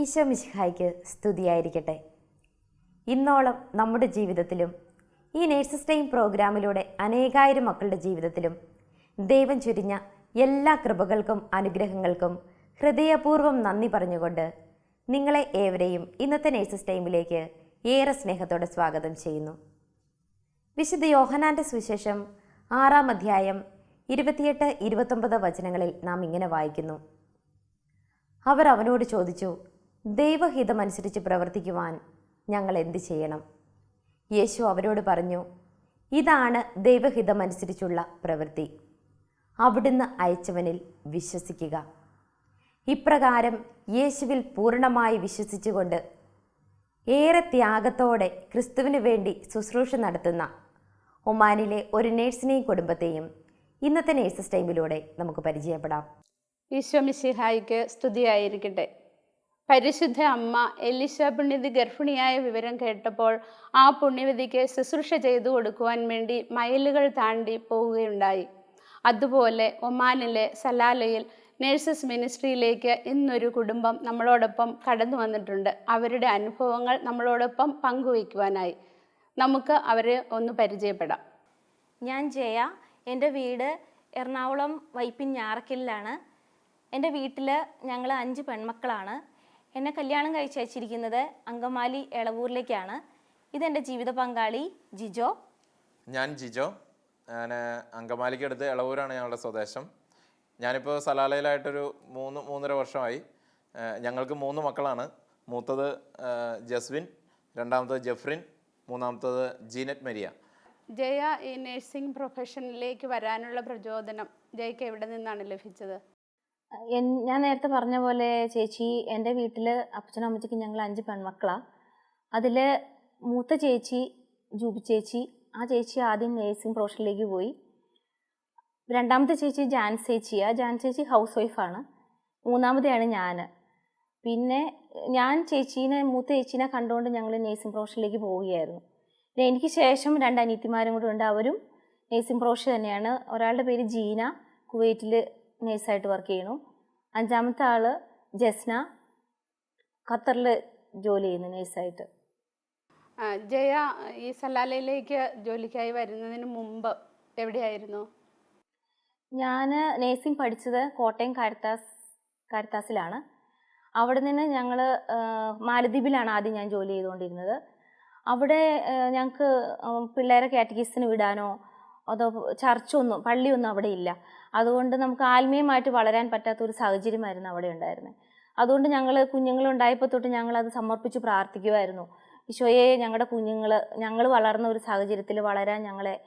ഈശോ മിശിഹായ്ക്ക് സ്തുതിയായിരിക്കട്ടെ. ഇന്നോളം നമ്മുടെ ജീവിതത്തിലും ഈ നേഴ്സസ് ടൈം പ്രോഗ്രാമിലൂടെ അനേകായിരം മക്കളുടെ ജീവിതത്തിലും ദൈവം ചൊരിഞ്ഞ എല്ലാ കൃപകൾക്കും അനുഗ്രഹങ്ങൾക്കും ഹൃദയപൂർവം നന്ദി പറഞ്ഞുകൊണ്ട് നിങ്ങളെ ഏവരെയും ഇന്നത്തെ നേഴ്സസ് ടൈമിലേക്ക് ഏറെ സ്നേഹത്തോടെ സ്വാഗതം ചെയ്യുന്നു. വിശുദ്ധ യോഹനാന്റെ സുവിശേഷം ആറാം അധ്യായം ഇരുപത്തിയെട്ട് ഇരുപത്തൊമ്പത് വചനങ്ങളിൽ നാം ഇങ്ങനെ വായിക്കുന്നു. അവർ അവനോട് ചോദിച്ചു ദൈവഹിതമനുസരിച്ച് പ്രവർത്തിക്കുവാൻ ഞങ്ങൾ എന്ത് ചെയ്യണം? യേശു അവരോട് പറഞ്ഞു ഇതാണ് ദൈവഹിതമനുസരിച്ചുള്ള പ്രവൃത്തി. അവിടുന്ന് അയച്ചവനിൽ വിശ്വസിക്കുക. ഇപ്രകാരം യേശുവിൽ പൂർണമായി വിശ്വസിച്ചുകൊണ്ട് ഏറെ ത്യാഗത്തോടെ ക്രിസ്തുവിന് വേണ്ടി ശുശ്രൂഷ നടത്തുന്ന ഒമാനിലെ ഒരു നേഴ്സിനെയും കുടുംബത്തെയും ഇന്നത്തെ നേഴ്സസ് ടൈമിലൂടെ നമുക്ക് പരിചയപ്പെടാം. ഈശോ മിശിഹായിക്ക് സ്തുതിയായിരിക്കട്ടെ. പരിശുദ്ധ അമ്മ എലിശ പുണ്യതി ഗർഭിണിയായ വിവരം കേട്ടപ്പോൾ ആ പുണ്യവതിക്ക് ശുശ്രൂഷ ചെയ്തു കൊടുക്കുവാൻ വേണ്ടി മൈലുകൾ താണ്ടി പോവുകയുണ്ടായി. അതുപോലെ ഒമാനിലെ സലാലയിൽ നേഴ്സസ് മിനിസ്ട്രിയിലേക്ക് ഇന്നൊരു കുടുംബം നമ്മളോടൊപ്പം കടന്നു വന്നിട്ടുണ്ട്. അവരുടെ അനുഭവങ്ങൾ നമ്മളോടൊപ്പം പങ്കുവയ്ക്കുവാനായി. നമുക്ക് അവരെ ഒന്ന് പരിചയപ്പെടാം. ഞാൻ ജയ. എന്റെ വീട് എറണാകുളം വൈപ്പിൻ ഞാറക്കലിലാണ്. എന്റെ വീട്ടിൽ ഞങ്ങൾ അഞ്ച് പെൺമക്കളാണ്. എന്നെ കല്യാണം കഴിച്ച് അയച്ചിരിക്കുന്നത് അങ്കമാലി എളവൂരിലേക്കാണ്. ഇതെന്റെ ജീവിത പങ്കാളി ജിജോ. ഞാൻ ജിജോ. ഞാൻ അങ്കമാലിക്ക് അടുത്ത് ഇളവൂരാണ് ഞങ്ങളുടെ സ്വദേശം. ഞാനിപ്പോൾ സലാലയിലായിട്ടൊരു മൂന്ന് മൂന്നര വർഷമായി. ഞങ്ങൾക്ക് മൂന്ന് മക്കളാണ്. മൂത്തത് ജസ്വിൻ രണ്ടാമത്തത് ജഫ്രിൻ മൂന്നാമത്തത് ജീനറ്റ് മരിയ. ജയ ഈ നഴ്സിംഗ് പ്രൊഫഷനിലേക്ക് വരാനുള്ള പ്രചോദനം ജയക്ക് എവിടെ നിന്നാണ് ലഭിച്ചത്? ഞാൻ നേരത്തെ പറഞ്ഞ പോലെ ചേച്ചി എന്റെ വീട്ടിൽ അപ്പച്ചനും അമ്മച്ചിക്ക് ഞങ്ങൾ അഞ്ച് പെൺമക്കളാണ് അതിൽ മൂത്ത ചേച്ചി ജൂബി ചേച്ചി ആ ചേച്ചി ആദ്യം നേഴ്സിംഗ് പ്രൊഫഷനിലേക്ക് പോയി. രണ്ടാമത്തെ ചേച്ചി ജാൻസ് ചേച്ചിയാണ് ജാൻസ് ചേച്ചി ഹൗസ് വൈഫാണ് മൂന്നാമതെയാണ് ഞാൻ പിന്നെ ഞാൻ ചേച്ചീനെ മൂത്ത ചേച്ചീനെ കണ്ടുകൊണ്ട് ഞങ്ങൾ നേഴ്സിംഗ് പ്രൊഫഷനിലേക്ക് പോവുകയായിരുന്നു. പിന്നെ എനിക്ക് ശേഷം രണ്ട് അനിയത്തിമാരും കൂടെ ഉണ്ട്. അവരും നേഴ്സിംഗ് പ്രൊഫഷൻ തന്നെയാണ്. ഒരാളുടെ പേര് ജീന. കുവൈറ്റിൽ നേഴ്സായിട്ട് വർക്ക് ചെയ്യണു അഞ്ചാമത്തെ ആൾ ജസ്ന. ഖത്തറിൽ ജോലി ചെയ്യുന്നു നേഴ്സായിട്ട്. ജയ ഈ സലാലയിലേക്ക് ജോലിക്കായി വരുന്നതിന് മുമ്പ് എവിടെയായിരുന്നു? ഞാൻ നേഴ്സിംഗ് പഠിച്ചത് കോട്ടയം കാരിത്താസ് കാരിത്താസിലാണ്. അവിടെ നിന്ന് ഞങ്ങൾ മാലദ്വീപിലാണ് ആദ്യം ഞാൻ ജോലി ചെയ്തുകൊണ്ടിരുന്നത്. അവിടെ ഞങ്ങൾക്ക് പിള്ളേരെ കാറ്റഗീസിന് വിടാനോ അതോ ചർച്ചൊന്നും പള്ളിയൊന്നും അവിടെ ഇല്ല. അതുകൊണ്ട് നമുക്ക് ആത്മീയമായിട്ട് വളരാൻ പറ്റാത്ത ഒരു സാഹചര്യമായിരുന്നു അവിടെ ഉണ്ടായിരുന്നത്. അതുകൊണ്ട് ഞങ്ങൾ കുഞ്ഞുങ്ങളുണ്ടായപ്പോൾ തൊട്ട് ഞങ്ങളത് സമർപ്പിച്ച് പ്രാർത്ഥിക്കുമായിരുന്നു ഈശോയെ ഞങ്ങളുടെ കുഞ്ഞുങ്ങൾ ഞങ്ങൾ വളർന്ന ഒരു സാഹചര്യത്തിൽ വളരാൻ ഞങ്ങളെ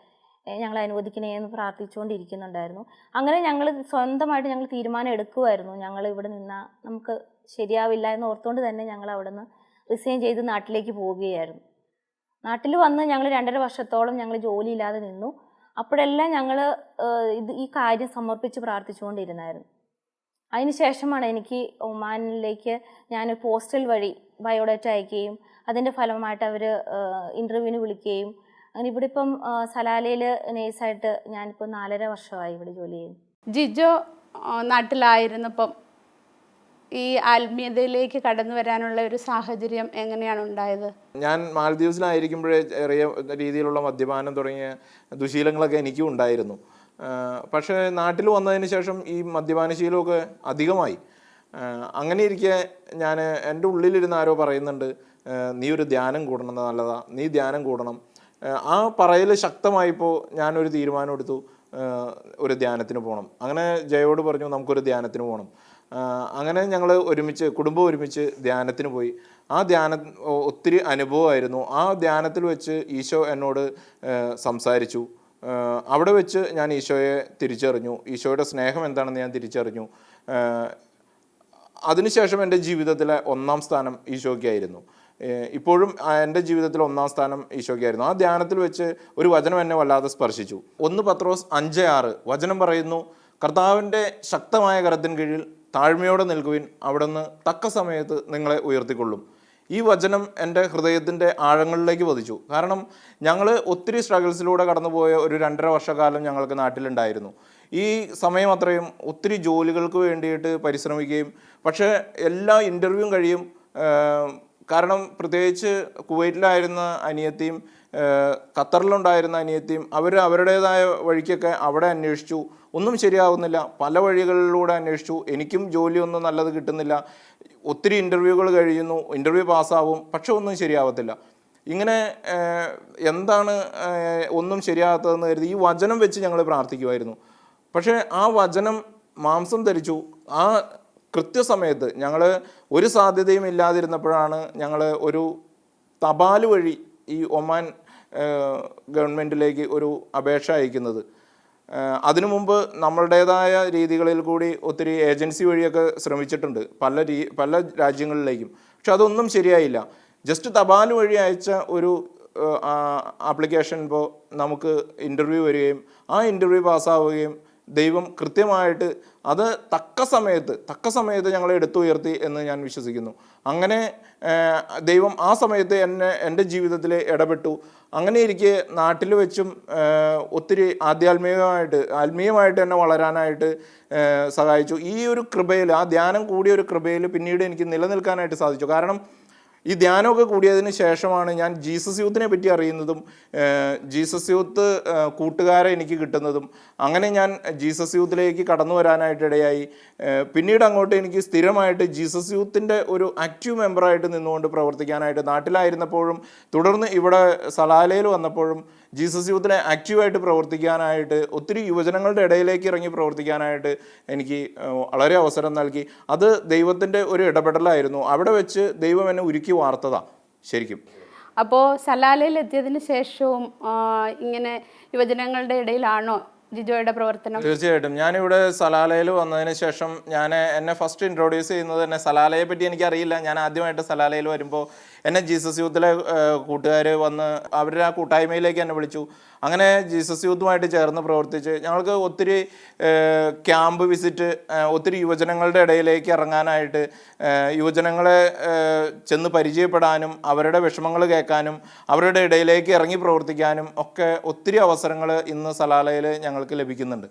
ഞങ്ങൾ അനുവദിക്കണേ എന്ന് പ്രാർത്ഥിച്ചുകൊണ്ടിരിക്കുന്നുണ്ടായിരുന്നു. അങ്ങനെ ഞങ്ങൾ സ്വന്തമായിട്ട് ഞങ്ങൾ തീരുമാനം എടുക്കുമായിരുന്നു ഞങ്ങൾ ഇവിടെ നിന്നാൽ നമുക്ക് ശരിയാവില്ല എന്ന് ഓർത്തുകൊണ്ട് തന്നെ ഞങ്ങൾ അവിടെ നിന്ന് റിസൈൻ ചെയ്ത് നാട്ടിലേക്ക് പോവുകയായിരുന്നു. നാട്ടിൽ വന്ന് ഞങ്ങൾ രണ്ടര വർഷത്തോളം ഞങ്ങൾ ജോലിയില്ലാതെ നിന്നു. അപ്പോഴെല്ലാം ഞങ്ങൾ ഇത് ഈ കാര്യം സമർപ്പിച്ച് പ്രാർത്ഥിച്ചുകൊണ്ടിരുന്നായിരുന്നു. അതിനുശേഷമാണ് എനിക്ക് ഒമാനിലേക്ക് ഞാൻ പോസ്റ്റൽ വഴി ബയോഡേറ്റ അയക്കുകയും അതിന്റെ ഫലമായിട്ട് അവർ ഇന്റർവ്യൂവിന് വിളിക്കുകയും അങ്ങനെ ഇവിടെ ഇപ്പം സലാലയിൽ നേഴ്സായിട്ട് ഞാനിപ്പോൾ നാലര വർഷമായി ഇവിടെ ജോലി ചെയ്യുന്നു. ജിജോ നാട്ടിലായിരുന്നപ്പം ഈ ആത്മീയതയിലേക്ക് കടന്നു വരാനുള്ള ഒരു സാഹചര്യം എങ്ങനെയാണ് ഉണ്ടായത്? ഞാൻ മാലദ്വീപ്സിലായിരിക്കുമ്പോഴേ ചെറിയ രീതിയിലുള്ള മദ്യപാനം തുടങ്ങിയ ദുശീലങ്ങളൊക്കെ എനിക്കും ഉണ്ടായിരുന്നു. പക്ഷേ നാട്ടിൽ വന്നതിന് ശേഷം ഈ മദ്യപാനശീലമൊക്കെ അധികമായി. അങ്ങനെ ഇരിക്കെ ഞാൻ എന്റെ ഉള്ളിലിരുന്ന് ആരോ പറയുന്നുണ്ട് നീ ഒരു ധ്യാനം കൂടണം നല്ലതാ നീ ധ്യാനം കൂടണം. ആ പറയൽ ശക്തമായപ്പോൾ ഞാനൊരു തീരുമാനം എടുത്തു ഒരു ധ്യാനത്തിന് പോകണം അങ്ങനെ ജയോട് പറഞ്ഞു നമുക്കൊരു ധ്യാനത്തിന് പോകണം അങ്ങനെ ഞങ്ങൾ ഒരുമിച്ച് കുടുംബം ഒരുമിച്ച് ധ്യാനത്തിന് പോയി. ആ ധ്യാന ഒത്തിരി അനുഭവമായിരുന്നു. ആ ധ്യാനത്തിൽ വെച്ച് ഈശോ എന്നോട് സംസാരിച്ചു. അവിടെ വെച്ച് ഞാൻ ഈശോയെ തിരിച്ചറിഞ്ഞു. ഈശോയുടെ സ്നേഹം എന്താണെന്ന് ഞാൻ തിരിച്ചറിഞ്ഞു. അതിനുശേഷം എന്റെ ജീവിതത്തിലെ ഒന്നാം സ്ഥാനം ഈശോയ്ക്കായിരുന്നു. ഇപ്പോഴും എന്റെ ജീവിതത്തിൽ ഒന്നാം സ്ഥാനം ഈശോയ്ക്കായിരുന്നു. ആ ധ്യാനത്തിൽ വെച്ച് ഒരു വചനം എന്നെ വല്ലാതെ സ്പർശിച്ചു. ഒന്ന് പത്രോസ് അഞ്ച് ആറ്. വചനം പറയുന്നു കർത്താവിന്റെ ശക്തമായ കരത്തിന് കീഴിൽ താഴ്മയോടെ നിൽക്കുവിൻ അവിടുന്ന് തക്ക സമയത്ത് നിങ്ങളെ ഉയർത്തിക്കൊള്ളും. ഈ വചനം എന്റെ ഹൃദയത്തിന്റെ ആഴങ്ങളിലേക്ക് പതിച്ചു. കാരണം ഞങ്ങൾ ഒത്തിരി സ്ട്രഗിൾസിലൂടെ കടന്നുപോയ ഒരു രണ്ടര വർഷക്കാലം ഞങ്ങൾക്ക് നാട്ടിലുണ്ടായിരുന്നു. ഈ സമയം അത്രയും ഒത്തിരി ജോലികൾക്ക് വേണ്ടിയിട്ട് പരിശ്രമിക്കുകയും പക്ഷേ എല്ലാ ഇന്റർവ്യൂവും കഴിയും. കാരണം പ്രത്യേകിച്ച് കുവൈറ്റിലായിരുന്ന അനിയത്തിയും ഖത്തറിലുണ്ടായിരുന്ന അനിയത്തിയും അവർ അവരുടേതായ വഴിക്കൊക്കെ അവിടെ അന്വേഷിച്ചു. ഒന്നും ശരിയാവുന്നില്ല. പല വഴികളിലൂടെ അന്വേഷിച്ചു. എനിക്കും ജോലിയൊന്നും നല്ലത് കിട്ടുന്നില്ല. ഒത്തിരി ഇന്റർവ്യൂകൾ കഴിയുന്നു. ഇന്റർവ്യൂ പാസ്സാവും. പക്ഷെ ഒന്നും ശരിയാവത്തില്ല. ഇങ്ങനെ എന്താണ് ഒന്നും ശരിയാകാത്തതെന്ന് കരുതി ഈ വചനം വെച്ച് ഞങ്ങൾ പ്രാർത്ഥിക്കുമായിരുന്നു പക്ഷേ ആ വചനം മാംസം ധരിച്ചു. ആ കൃത്യസമയത്ത് ഞങ്ങൾ ഒരു സാധ്യതയും ഇല്ലാതിരുന്നപ്പോഴാണ് ഞങ്ങൾ ഒരു തപാൽ വഴി ഈ ഒമാൻ ഗവൺമെന്റിലേക്ക് ഒരു അപേക്ഷ അയക്കുന്നത്. അതിനു മുമ്പ് നമ്മളുടേതായ രീതികളിൽ കൂടി ഒത്തിരി ഏജൻസി വഴിയൊക്കെ ശ്രമിച്ചിട്ടുണ്ട്. പല രീ പല രാജ്യങ്ങളിലേക്കും. പക്ഷെ അതൊന്നും ശരിയായില്ല. ജസ്റ്റ് തപാൽ വഴി അയച്ച ഒരു ആപ്ലിക്കേഷൻ ഇപ്പോൾ നമുക്ക് ഇന്റർവ്യൂ വരികയും ആ ഇന്റർവ്യൂ പാസ്സാവുകയും ദൈവം കൃത്യമായിട്ട് അത് തക്ക സമയത്ത് തക്ക സമയത്ത് ഞങ്ങളെ എടുത്തുയർത്തി എന്ന് ഞാൻ വിശ്വസിക്കുന്നു. അങ്ങനെ ദൈവം ആ സമയത്ത് എന്നെ എന്റെ ജീവിതത്തിൽ ഇടപെട്ടു. അങ്ങനെ ഇരിക്കെ നാട്ടിൽ വെച്ചും ഒത്തിരി ആധ്യാത്മികമായിട്ട് ആത്മീയമായിട്ട് തന്നെ വളരാനായിട്ട് സഹായിച്ചു. ഈ ഒരു കൃപയിൽ ആ ധ്യാനം കൂടിയ ഒരു കൃപയിൽ പിന്നീട് എനിക്ക് നിലനിൽക്കാനായിട്ട് സാധിച്ചു. കാരണം ഈ ധ്യാനമൊക്കെ കൂടിയതിന് ശേഷമാണ് ഞാൻ ജീസസ് യൂത്തിനെ പറ്റി അറിയുന്നതും ജീസസ് യൂത്ത് കൂട്ടുകാരെ എനിക്ക് കിട്ടുന്നതും. അങ്ങനെ ഞാൻ ജീസസ് യൂത്തിലേക്ക് കടന്നു വരാനായിട്ട് ഇടയായി. പിന്നീട് അങ്ങോട്ട് എനിക്ക് സ്ഥിരമായിട്ട് ജീസസ് യൂത്തിന്റെ ഒരു ആക്റ്റീവ് മെമ്പറായിട്ട് നിന്നുകൊണ്ട് പ്രവർത്തിക്കാനായിട്ട് നാട്ടിലായിരുന്നപ്പോഴും തുടർന്ന് ഇവിടെ സലാലയിൽ വന്നപ്പോഴും ജീസസ് യൂത്തിനെ ആക്റ്റീവായിട്ട് പ്രവർത്തിക്കാനായിട്ട് ഒത്തിരി യുവജനങ്ങളുടെ ഇടയിലേക്ക് ഇറങ്ങി പ്രവർത്തിക്കാനായിട്ട് എനിക്ക് വളരെ അവസരം നൽകി. അത് ദൈവത്തിന്റെ ഒരു ഇടപെടലായിരുന്നു. അവിടെ വെച്ച് ദൈവം എന്നെ ഉരുക്കി വാർത്തതാ ശരിക്കും. അപ്പോൾ സലാലയിൽ എത്തിയതിന് ശേഷവും ഇങ്ങനെ യുവജനങ്ങളുടെ ഇടയിലാണോ ജിജോയുടെ പ്രവർത്തനം? തീർച്ചയായിട്ടും. ഞാനിവിടെ സലാലയിൽ വന്നതിന് ശേഷം ഞാൻ എന്നെ ഫസ്റ്റ് ഇൻട്രൊഡ്യൂസ് ചെയ്യുന്നത് തന്നെ സലാലയെ പറ്റി എനിക്കറിയില്ല. ഞാൻ ആദ്യമായിട്ട് സലാലയിൽ വരുമ്പോൾ എന്നെ ജീസസ് യൂത്തിലെ കൂട്ടുകാർ വന്ന് അവരുടെ ആ കൂട്ടായ്മയിലേക്ക് എന്നെ വിളിച്ചു. അങ്ങനെ ജീസസ് യൂത്തുമായിട്ട് ചേർന്ന് പ്രവർത്തിച്ച് ഞങ്ങൾക്ക് ഒത്തിരി ക്യാമ്പ് വിസിറ്റ് ഒത്തിരി യുവജനങ്ങളുടെ ഇടയിലേക്ക് ഇറങ്ങാനായിട്ട് യുവജനങ്ങളെ ചെന്ന് പരിചയപ്പെടാനും അവരുടെ വിഷമങ്ങൾ കേൾക്കാനും അവരുടെ ഇടയിലേക്ക് ഇറങ്ങി പ്രവർത്തിക്കാനും ഒക്കെ ഒത്തിരി അവസരങ്ങൾ ഇന്ന് സലാലയിൽ ഞങ്ങൾക്ക് ലഭിക്കുന്നുണ്ട്.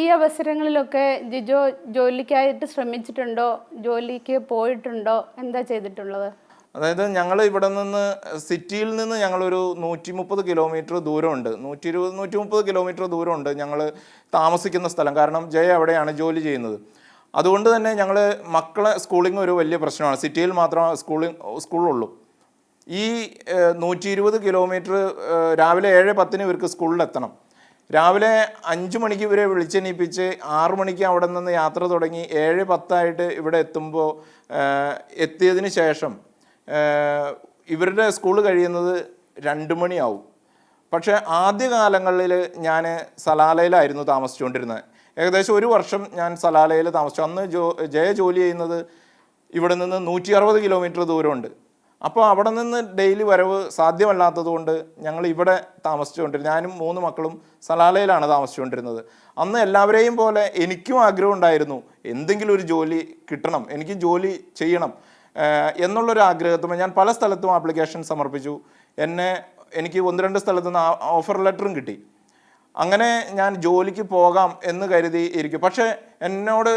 ഈ അവസരങ്ങളിലൊക്കെ ജിജോ ജോലിക്കായിട്ട് ശ്രമിച്ചിട്ടുണ്ടോ? ജോലിക്ക് പോയിട്ടുണ്ടോ? എന്താ ചെയ്തിട്ടുള്ളത്? അതായത് ഞങ്ങൾ ഇവിടെ നിന്ന് സിറ്റിയിൽ നിന്ന് ഞങ്ങളൊരു നൂറ്റി മുപ്പത് കിലോമീറ്റർ ദൂരമുണ്ട്. നൂറ്റി ഇരുപത് നൂറ്റി മുപ്പത് കിലോമീറ്റർ ദൂരമുണ്ട് ഞങ്ങൾ താമസിക്കുന്ന സ്ഥലം. കാരണം ജയ അവിടെയാണ് ജോലി ചെയ്യുന്നത്. അതുകൊണ്ട് തന്നെ ഞങ്ങൾ മക്കളെ സ്കൂളിംഗ് ഒരു വലിയ പ്രശ്നമാണ്. സിറ്റിയിൽ മാത്രം സ്കൂളിംഗ് സ്കൂളുള്ളൂ. ഈ നൂറ്റി ഇരുപത് കിലോമീറ്റർ രാവിലെ ഏഴ് പത്തിന് ഇവർക്ക് സ്കൂളിലെത്തണം. രാവിലെ അഞ്ച് മണിക്ക് ഇവരെ വിളിച്ചെണീപ്പിച്ച് ആറു മണിക്ക് അവിടെ നിന്ന് യാത്ര തുടങ്ങി ഏഴ് പത്തായിട്ട് ഇവിടെ എത്തുമ്പോൾ എത്തിയതിന് ശേഷം ഇവരുടെ സ്കൂൾ കഴിയുന്നത് രണ്ട് മണിയാവും. പക്ഷേ ആദ്യ കാലങ്ങളിൽ ഞാൻ സലാലയിലായിരുന്നു താമസിച്ചുകൊണ്ടിരുന്നത്. ഏകദേശം ഒരു വർഷം ഞാൻ സലാലയിൽ താമസിച്ചു. അന്ന് ജോ ജയ ജോലി ചെയ്യുന്നത് ഇവിടെ നിന്ന് നൂറ്റി അറുപത് കിലോമീറ്റർ ദൂരമുണ്ട്. അപ്പോൾ അവിടെ നിന്ന് ഡെയിലി വരവ് സാധ്യമല്ലാത്തതുകൊണ്ട് ഞങ്ങൾ ഇവിടെ താമസിച്ചുകൊണ്ടിരുന്നു ഞാനും മൂന്ന് മക്കളും സലാലയിലാണ് താമസിച്ചുകൊണ്ടിരുന്നത്. അന്ന് എല്ലാവരെയും പോലെ എനിക്കും ആഗ്രഹം ഉണ്ടായിരുന്നു. എന്തെങ്കിലും ഒരു ജോലി കിട്ടണം. എനിക്ക് ജോലി ചെയ്യണം. എന്നുള്ളൊരു ഞാൻ പല സ്ഥലത്തും ആപ്ലിക്കേഷൻ സമർപ്പിച്ചു. എന്നെ എനിക്ക് ഒന്ന് രണ്ട് സ്ഥലത്തു നിന്ന് ഓഫർ ലെറ്ററും കിട്ടി. അങ്ങനെ ഞാൻ ജോലിക്ക് പോകാം എന്ന് കരുതി ഇരിക്കും. പക്ഷേ എന്നോട്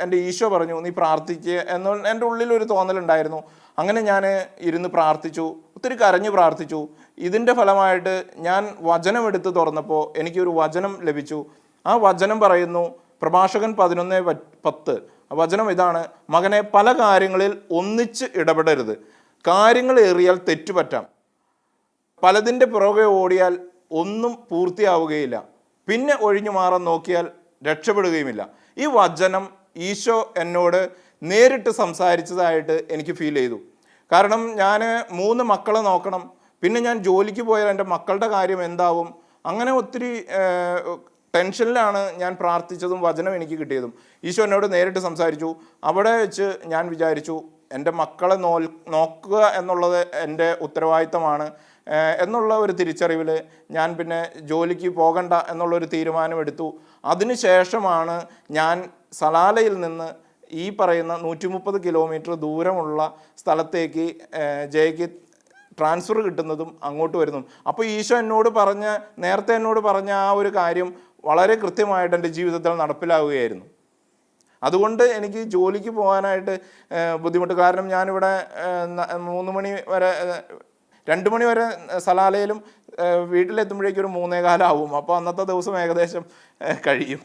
എന്റെ ഈശോ പറഞ്ഞു നീ പ്രാർത്ഥിക്കുക എന്ന് എന്റെ ഉള്ളിലൊരു തോന്നലുണ്ടായിരുന്നു. അങ്ങനെ ഞാൻ ഇരുന്ന് പ്രാർത്ഥിച്ചു ഒത്തിരി കരഞ്ഞു പ്രാർത്ഥിച്ചു. ഇതിന്റെ ഫലമായിട്ട് ഞാൻ വചനം എടുത്ത് തുറന്നപ്പോൾ എനിക്കൊരു വചനം ലഭിച്ചു. ആ വചനം പറയുന്നു പ്രഭാഷകൻ പതിനൊന്ന് പത്ത്. വചനം ഇതാണ് മകനെ പല കാര്യങ്ങളിൽ ഒന്നിച്ച് ഇടപെടരുത്. കാര്യങ്ങൾ ഏറിയാൽ തെറ്റുപറ്റാം. പലതിന്റെ പുറകെ ഓടിയാൽ ഒന്നും പൂർത്തിയാവുകയില്ല. പിന്നെ ഒഴിഞ്ഞു മാറാൻ നോക്കിയാൽ രക്ഷപ്പെടുകയുമില്ല. ഈ വചനം ഈശോ എന്നോട് നേരിട്ട് സംസാരിച്ചതായിട്ട് എനിക്ക് ഫീൽ ചെയ്തു. കാരണം ഞാൻ മൂന്ന് മക്കളെ നോക്കണം പിന്നെ ഞാൻ ജോലിക്ക് പോയാൽ എന്റെ മക്കളുടെ കാര്യം എന്താവും? അങ്ങനെ ഒത്തിരി ടെൻഷനിലാണ് ഞാൻ പ്രാർത്ഥിച്ചതും വചനം എനിക്ക് കിട്ടിയതും. ഈശോ എന്നോട് നേരിട്ട് സംസാരിച്ചു. അവിടെ വെച്ച് ഞാൻ വിചാരിച്ചു എന്റെ മക്കളെ നോൽ നോക്കുക എന്നുള്ളത് എന്റെ ഉത്തരവാദിത്തമാണ്. എന്നുള്ള ഒരു തിരിച്ചറിവിൽ ഞാൻ പിന്നെ ജോലിക്ക് പോകണ്ട എന്നുള്ളൊരു തീരുമാനമെടുത്തു. അതിനുശേഷമാണ് ഞാൻ സലാലയിൽ നിന്ന് ഈ പറയുന്ന നൂറ്റി മുപ്പത് കിലോമീറ്റർ ദൂരമുള്ള സ്ഥലത്തേക്ക് ജയക്ക് ട്രാൻസ്ഫർ കിട്ടുന്നതും അങ്ങോട്ട് വരുന്നതും അപ്പോൾ ഈശോ എന്നോട് പറഞ്ഞ നേരത്തെ എന്നോട് പറഞ്ഞ ആ ഒരു കാര്യം വളരെ കൃത്യമായിട്ട് എന്റെ ജീവിതത്തിൽ നടപ്പിലാവുകയായിരുന്നു. അതുകൊണ്ട് എനിക്ക് ജോലിക്ക് പോകാനായിട്ട് ബുദ്ധിമുട്ട്. കാരണം ഞാനിവിടെ മൂന്ന് മണി വരെ രണ്ട് മണി വരെ സലാലയിലും വീട്ടിലെത്തുമ്പോഴേക്കും ഒരു മൂന്നേ കാലാവും അപ്പോൾ അന്നത്തെ ദിവസം ഏകദേശം കഴിയും.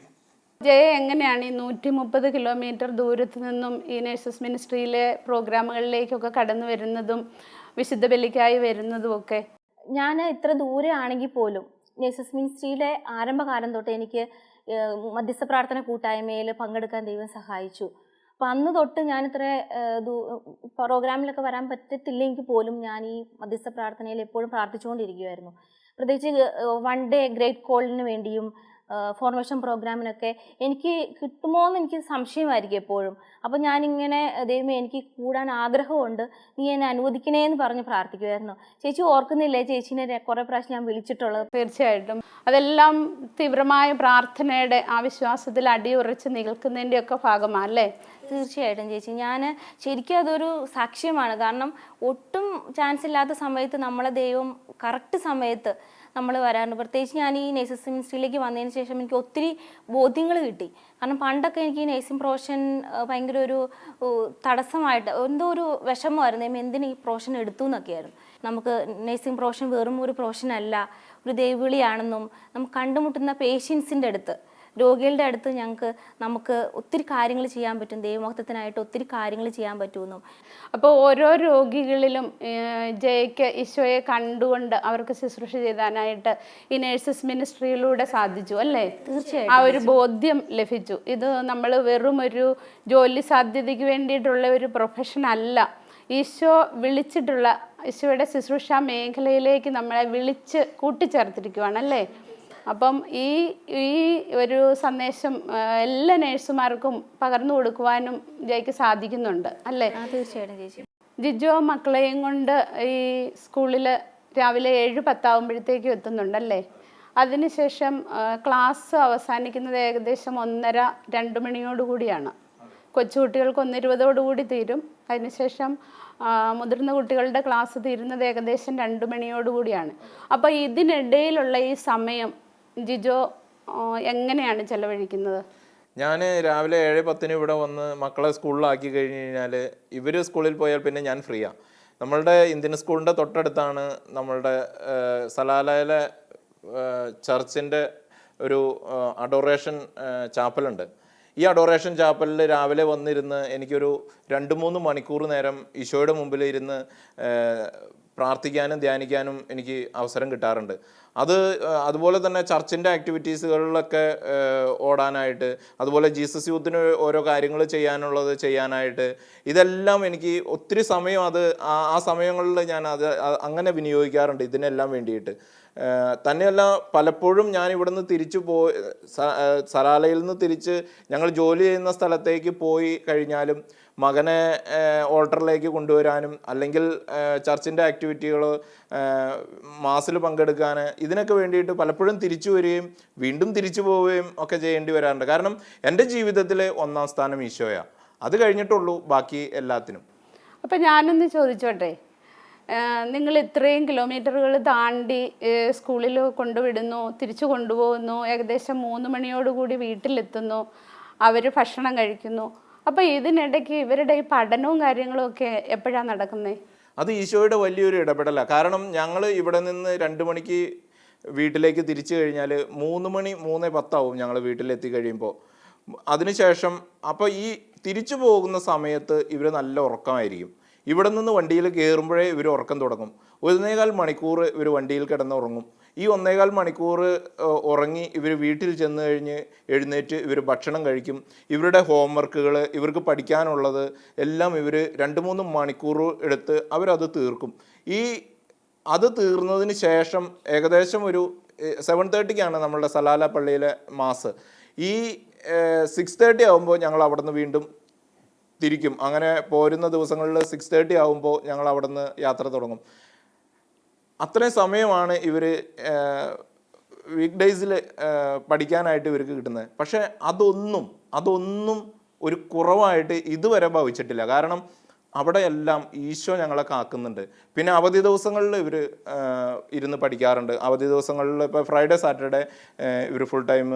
ജയ എങ്ങനെയാണ് ഈ നൂറ്റി മുപ്പത് കിലോമീറ്റർ ദൂരത്ത് നിന്നും ഈ നേഴ്സസ് മിനിസ്ട്രിയിലെ പ്രോഗ്രാമുകളിലേക്കൊക്കെ കടന്നു വരുന്നതും വിശുദ്ധ ബലിക്കായി വരുന്നതും ഒക്കെ? ഞാൻ ഇത്ര ദൂരെ ആണെങ്കിൽ പോലും നേഴ്സസ് മിനിസ്ട്രിയിലെ ആരംഭകാലം തൊട്ട് എനിക്ക് മധ്യസ്ഥ പ്രാർത്ഥന കൂട്ടായ്മയിൽ പങ്കെടുക്കാൻ ദൈവം സഹായിച്ചു. അപ്പം അന്ന് തൊട്ട് ഞാൻ ഇത്ര പ്രോഗ്രാമിലൊക്കെ വരാൻ പറ്റത്തില്ലെങ്കിൽ പോലും ഞാൻ ഈ മധ്യസ്ഥ പ്രാർത്ഥനയിൽ എപ്പോഴും പ്രാർത്ഥിച്ചുകൊണ്ടിരിക്കുമായിരുന്നു പ്രത്യേകിച്ച് വൺ ഡേ ഗ്രേറ്റ് കോളിന് വേണ്ടിയും ഫോർമേഷൻ പ്രോഗ്രാമിനൊക്കെ എനിക്ക് കിട്ടുമോ എന്ന് എനിക്ക് സംശയമായിരിക്കും എപ്പോഴും. അപ്പോൾ ഞാനിങ്ങനെ ദൈവമേ എനിക്ക് കൂടാൻ ആഗ്രഹമുണ്ട്. നീ എന്നെ അനുവദിക്കണേ എന്ന് പറഞ്ഞ് പ്രാർത്ഥിക്കുമായിരുന്നു ചേച്ചി ഓർക്കുന്നില്ലേ? ചേച്ചീനെ കുറേ പ്രാവശ്യം ഞാൻ വിളിച്ചിട്ടുള്ളത്. തീർച്ചയായിട്ടും. അതെല്ലാം തീവ്രമായ പ്രാർത്ഥനയുടെ ആ വിശ്വാസത്തിൽ അടിയുറച്ച് നിൽക്കുന്നതിന്റെയൊക്കെ ഭാഗമാണ് അല്ലേ തീർച്ചയായിട്ടും ചേച്ചി. ഞാൻ ശരിക്കും അതൊരു സാക്ഷ്യമാണ്. കാരണം ഒട്ടും ചാൻസ് ഇല്ലാത്ത സമയത്ത് നമ്മളെ ദൈവം കറക്റ്റ് സമയത്ത് നമ്മൾ വരാറുണ്ട്. പ്രത്യേകിച്ച് ഞാൻ ഈ നേഴ്സസ് മിനിസ്ട്രിയിലേക്ക് വന്നതിന് ശേഷം എനിക്ക് ഒത്തിരി ബോധ്യങ്ങൾ കിട്ടി. കാരണം പണ്ടൊക്കെ എനിക്ക് ഈ നേഴ്സിംഗ് പ്രൊഫഷൻ ഭയങ്കര ഒരു തടസ്സമായിട്ട് എന്തോ ഒരു വിഷമമായിരുന്നു. എന്തിനു ഈ പ്രൊഫഷൻ എടുത്തു എന്നൊക്കെയായിരുന്നു നമുക്ക് നേഴ്സിംഗ് പ്രൊഫഷൻ വെറും ഒരു പ്രൊഫഷൻ അല്ല. ഒരു ദൈവവിളിയാണെന്നും നമുക്ക് കണ്ടുമുട്ടുന്ന പേഷ്യൻസിന്റെ അടുത്ത് രോഗികളുടെ അടുത്ത് ഞങ്ങൾക്ക് നമുക്ക് ഒത്തിരി കാര്യങ്ങൾ ചെയ്യാൻ പറ്റും. ദൈവമോക്തത്തിനായിട്ട് ഒത്തിരി കാര്യങ്ങൾ ചെയ്യാൻ പറ്റുമെന്നും അപ്പോൾ ഓരോ രോഗികളിലും ജയക്ക് ഈശോയെ കണ്ടുകൊണ്ട് അവർക്ക് ശുശ്രൂഷ ചെയ്താനായിട്ട് ഈ നേഴ്സസ് മിനിസ്ട്രിയിലൂടെ സാധിച്ചു അല്ലേ? തീർച്ചയായും ആ ഒരു ബോധ്യം ലഭിച്ചു. ഇത് നമ്മൾ വെറും ഒരു ജോലി സാധ്യതയ്ക്ക് വേണ്ടിയിട്ടുള്ള ഒരു പ്രൊഫഷൻ അല്ല. ഈശോ വിളിച്ചിട്ടുള്ള ഈശോയുടെ ശുശ്രൂഷ മേഖലയിലേക്ക് നമ്മളെ വിളിച്ച് കൂട്ടിച്ചേർത്തിരിക്കുവാണ് അല്ലേ? അപ്പം ഈ ഈ ഒരു സന്ദേശം എല്ലാ നേഴ്സുമാർക്കും പകർന്നു കൊടുക്കുവാനും ജയ്ക്ക് സാധിക്കുന്നുണ്ട് അല്ലേ? തീർച്ചയായിട്ടും ചേച്ചി. ജിജോ മക്കളെയും കൊണ്ട് ഈ സ്കൂളിൽ രാവിലെ ഏഴ് പത്താവുമ്പോഴത്തേക്കും എത്തുന്നുണ്ടല്ലേ അതിനുശേഷം ക്ലാസ് അവസാനിക്കുന്നത് ഏകദേശം ഒന്നര രണ്ട് മണിയോടുകൂടിയാണ് കൊച്ചുകുട്ടികൾക്ക് ഒന്നിരുപതോടുകൂടി തീരും. അതിനുശേഷം മുതിർന്ന കുട്ടികളുടെ ക്ലാസ് തീരുന്നത് ഏകദേശം രണ്ട് മണിയോടുകൂടിയാണ് അപ്പോൾ ഇതിനിടയിലുള്ള ഈ സമയം ജിജോ എങ്ങനെയാണ് ചെലവഴിക്കുന്നത്? ഞാൻ രാവിലെ ഏഴ് പത്തിന് ഇവിടെ വന്ന് മക്കളെ സ്കൂളിലാക്കി കഴിഞ്ഞ് കഴിഞ്ഞാൽ ഇവർ സ്കൂളിൽ പോയാൽ പിന്നെ ഞാൻ ഫ്രീയാണ് നമ്മളുടെ ഇന്ത്യൻ സ്കൂളിന്റെ തൊട്ടടുത്താണ് നമ്മളുടെ സലാലയിലെ ചർച്ചിന്റെ ഒരു അഡോറേഷൻ ചാപ്പലുണ്ട്. ഈ അഡോറേഷൻ ചാപ്പലിൽ രാവിലെ വന്നിരുന്ന് എനിക്കൊരു രണ്ട് മൂന്ന് മണിക്കൂർ നേരം ഈശോയുടെ മുമ്പിൽ ഇരുന്ന് പ്രാർത്ഥിക്കാനും ധ്യാനിക്കാനും എനിക്ക് അവസരം കിട്ടാറുണ്ട്. അത് അതുപോലെ തന്നെ ചർച്ചിന്റെ ആക്ടിവിറ്റീസുകളിലൊക്കെ ഓടാനായിട്ട് അതുപോലെ ജീസസ് യൂത്തിന് ഓരോ കാര്യങ്ങൾ ചെയ്യാനുള്ളത് ചെയ്യാനായിട്ട് ഇതെല്ലാം എനിക്ക് ഒത്തിരി സമയം അത് ആ സമയങ്ങളിൽ ഞാൻ അത് അങ്ങനെ വിനിയോഗിക്കാറുണ്ട് ഇതിനെല്ലാം വേണ്ടിയിട്ട്. തന്നെയല്ല പലപ്പോഴും ഞാൻ ഇവിടുന്ന് തിരിച്ചു പോയി സ- ഏഹ്, സലാലയിൽ നിന്ന് തിരിച്ച് ഞങ്ങൾ ജോലി ചെയ്യുന്ന സ്ഥലത്തേക്ക് പോയി കഴിഞ്ഞാലും മകനെ ഓൾട്ടറിലേക്ക് കൊണ്ടുവരാനും അല്ലെങ്കിൽ ചർച്ചിന്റെ ആക്ടിവിറ്റികൾ മാസിൽ പങ്കെടുക്കാൻ ഇതിനൊക്കെ വേണ്ടിയിട്ട് പലപ്പോഴും തിരിച്ചു വരികയും വീണ്ടും തിരിച്ചു പോവുകയും ഒക്കെ ചെയ്യേണ്ടി വരാറുണ്ട്. കാരണം എന്റെ ജീവിതത്തിലെ ഒന്നാം സ്ഥാനം ഈശോയാണ് അത് കഴിഞ്ഞിട്ടുള്ളൂ ബാക്കി എല്ലാത്തിനും. അപ്പം ഞാനൊന്ന് ചോദിച്ചോട്ടെ? നിങ്ങൾ ഇത്രയും കിലോമീറ്ററുകൾ താണ്ടി സ്കൂളിൽ കൊണ്ടുവിടുന്നു തിരിച്ചു കൊണ്ടുപോകുന്നു ഏകദേശം മൂന്ന് മണിയോടുകൂടി വീട്ടിലെത്തുന്നു അവർ ഭക്ഷണം കഴിക്കുന്നു. അപ്പോൾ ഇതിനിടയ്ക്ക് ഇവരുടെ ഈ പഠനവും കാര്യങ്ങളും ഒക്കെ എപ്പോഴാണ് നടക്കുന്നത് അത് ഈശോയുടെ വലിയൊരു ഇടപെടലാണ് കാരണം ഞങ്ങൾ ഇവിടെ നിന്ന് രണ്ട് മണിക്ക് വീട്ടിലേക്ക് തിരിച്ചു കഴിഞ്ഞാൽ മൂന്ന് മണി മൂന്ന് പത്താവും ഞങ്ങൾ വീട്ടിലെത്തി കഴിയുമ്പോൾ അതിനുശേഷം അപ്പോൾ ഈ തിരിച്ചു പോകുന്ന സമയത്ത് ഇവർ നല്ല ഉറക്കമായിരിക്കും. ഇവിടെ നിന്ന് വണ്ടിയിൽ കയറുമ്പോഴേ ഇവർ ഉറക്കം തുടങ്ങും. ഒന്നേകാൽ മണിക്കൂർ ഇവർ വണ്ടിയിൽ കിടന്ന് ഉറങ്ങും ഈ ഒന്നേകാൽ മണിക്കൂർ ഉറങ്ങി ഇവർ വീട്ടിൽ ചെന്ന് കഴിഞ്ഞ് എഴുന്നേറ്റ് ഇവർ ഭക്ഷണം കഴിക്കും. ഇവരുടെ ഹോംവർക്കുകൾ ഇവർക്ക് പഠിക്കാനുള്ളത് എല്ലാം ഇവർ രണ്ട് മൂന്ന് മണിക്കൂർ എടുത്ത് അവരത് തീർക്കും. ഈ അത് തീർന്നതിന് ശേഷം ഏകദേശം ഒരു സെവൻ തേർട്ടിക്കാണ് നമ്മളുടെ സലാല പള്ളിയിലെ മാസ്. ഈ സിക്സ് തേർട്ടി ആകുമ്പോൾ ഞങ്ങൾ അവിടെ നിന്ന് വീണ്ടും തിരിക്കും. അങ്ങനെ പോരുന്ന ദിവസങ്ങളിൽ സിക്സ് തേർട്ടി ആകുമ്പോൾ ഞങ്ങൾ അവിടെ നിന്ന് യാത്ര തുടങ്ങും. അത്രയും സമയമാണ് ഇവർ വീക്ക് ഡേയ്സിൽ പഠിക്കാനായിട്ട് ഇവർക്ക് കിട്ടുന്നത്. പക്ഷേ അതൊന്നും അതൊന്നും ഒരു കുറവായിട്ട് ഇതുവരെ ഭവിച്ചിട്ടില്ല. കാരണം അവിടെയെല്ലാം ഈശോ ഞങ്ങളെ കാക്കുന്നുണ്ട്. പിന്നെ അവധി ദിവസങ്ങളിൽ ഇവർ ഇരുന്ന് പഠിക്കാറുണ്ട്. അവധി ദിവസങ്ങളിൽ ഇപ്പോൾ ഫ്രൈഡേ സാറ്റർഡേ ഇവർ ഫുൾ ടൈം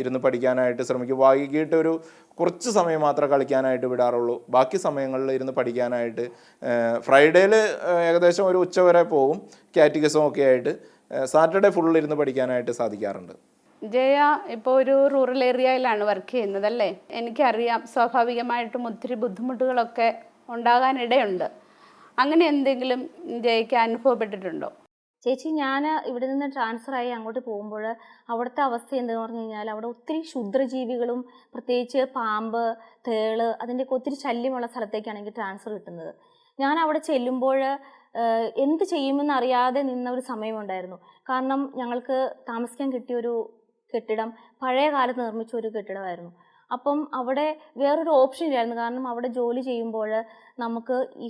ഇരുന്ന് പഠിക്കാനായിട്ട് ശ്രമിക്കും. വൈകിട്ട് ഒരു കുറച്ച് സമയം മാത്രം കളിക്കാനായിട്ട് വിടാറുള്ളൂ. ബാക്കി സമയങ്ങളിൽ ഇരുന്ന് പഠിക്കാനായിട്ട് ഫ്രൈഡേയിൽ ഏകദേശം ഒരു ഉച്ച വരെ പോകും കാറ്റിഗസും ഒക്കെ ആയിട്ട് സാറ്റർഡേ ഫുൾ ഇരുന്ന് പഠിക്കാനായിട്ട് സാധിക്കാറുണ്ട്. ജയ ഇപ്പോൾ ഒരു റൂറൽ ഏരിയയിലാണ് വർക്ക് ചെയ്യുന്നത് അല്ലേ എനിക്കറിയാം സ്വാഭാവികമായിട്ടും ഒത്തിരി ബുദ്ധിമുട്ടുകളൊക്കെ ഉണ്ടാകാനിടയുണ്ട്. അങ്ങനെ എന്തെങ്കിലും ജയയ്ക്ക് അനുഭവപ്പെട്ടിട്ടുണ്ടോ? ചേച്ചി ഞാൻ ഇവിടെ നിന്ന് ട്രാൻസ്ഫർ ആയി അങ്ങോട്ട് പോകുമ്പോൾ അവിടുത്തെ അവസ്ഥ എന്താണെന്ന് പറഞ്ഞു കഴിഞ്ഞാൽ അവിടെ ഒത്തിരി ക്ഷുദ്രജീവികളും പ്രത്യേകിച്ച് പാമ്പ് തേൾ അതിന്റെയൊക്കെ ഒത്തിരി ശല്യമുള്ള സ്ഥലത്തേക്കാണ് ട്രാൻസ്ഫർ കിട്ടുന്നത്. ഞാൻ അവിടെ ചെല്ലുമ്പോൾ എന്ത് ചെയ്യുമെന്ന് അറിയാതെ നിന്ന ഒരു സമയമുണ്ടായിരുന്നു. കാരണം ഞങ്ങൾക്ക് താമസിക്കാൻ കിട്ടിയൊരു കെട്ടിടം പഴയ കാലത്ത് നിർമ്മിച്ച ഒരു കെട്ടിടമായിരുന്നു. അപ്പം അവിടെ വേറൊരു ഓപ്ഷൻ ഇല്ലായിരുന്നു. കാരണം അവിടെ ജോലി ചെയ്യുമ്പോൾ നമുക്ക് ഈ